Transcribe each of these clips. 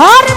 mejor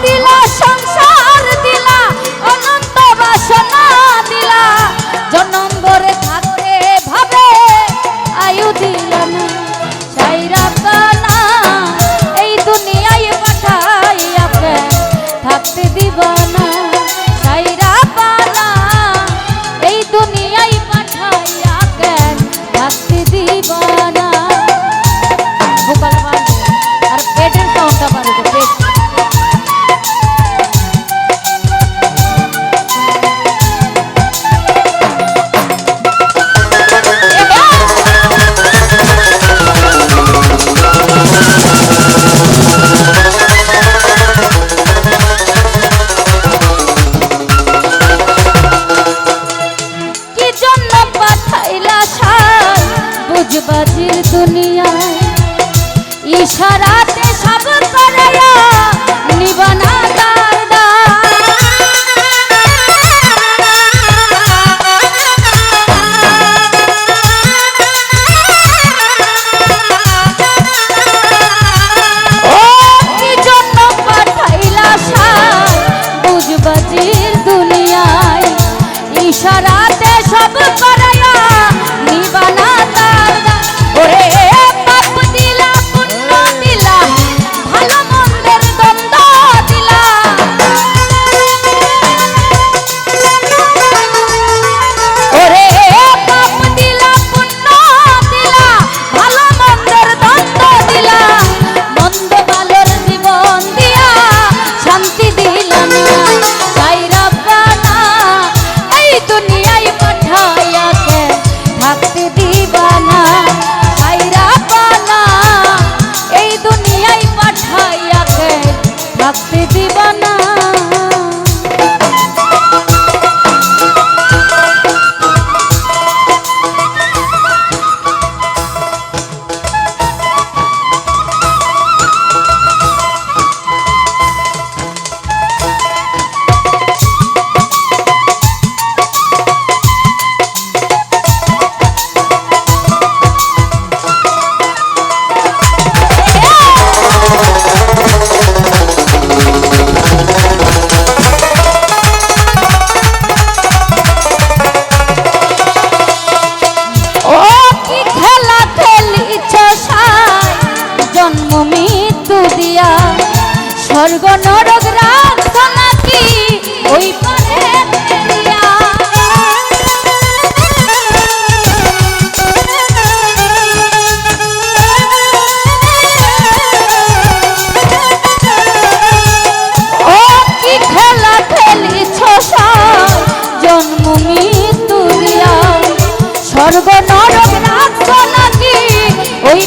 ইশারা মৃত্যু দিয়া। স্বর্গ নরক নাকি ওই স্বর্গ নরক নাকি ওই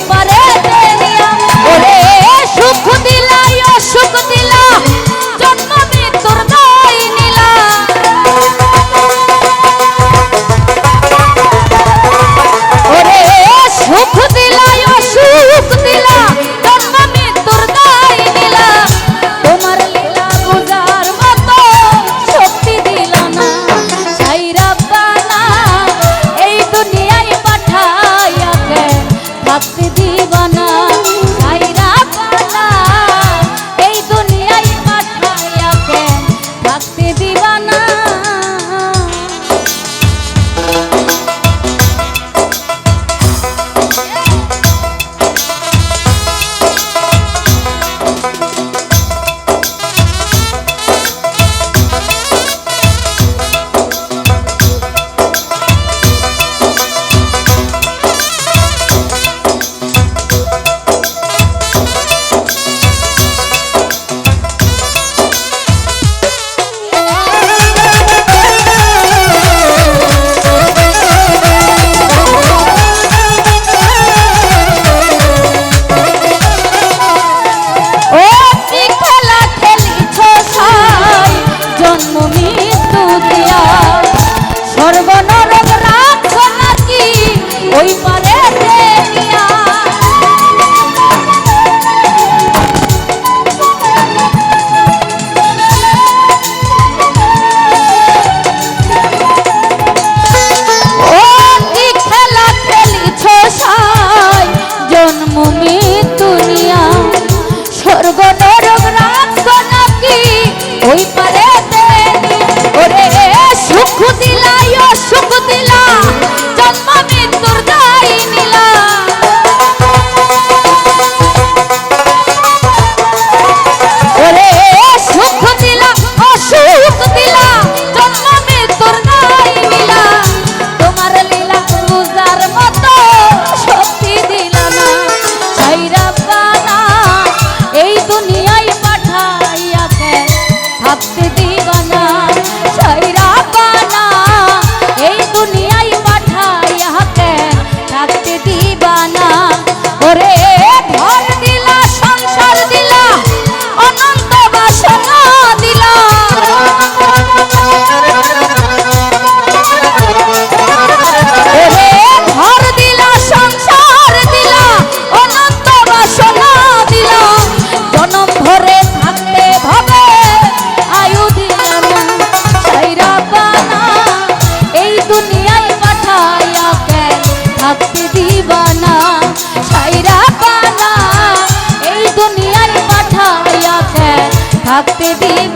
থাকতে দেব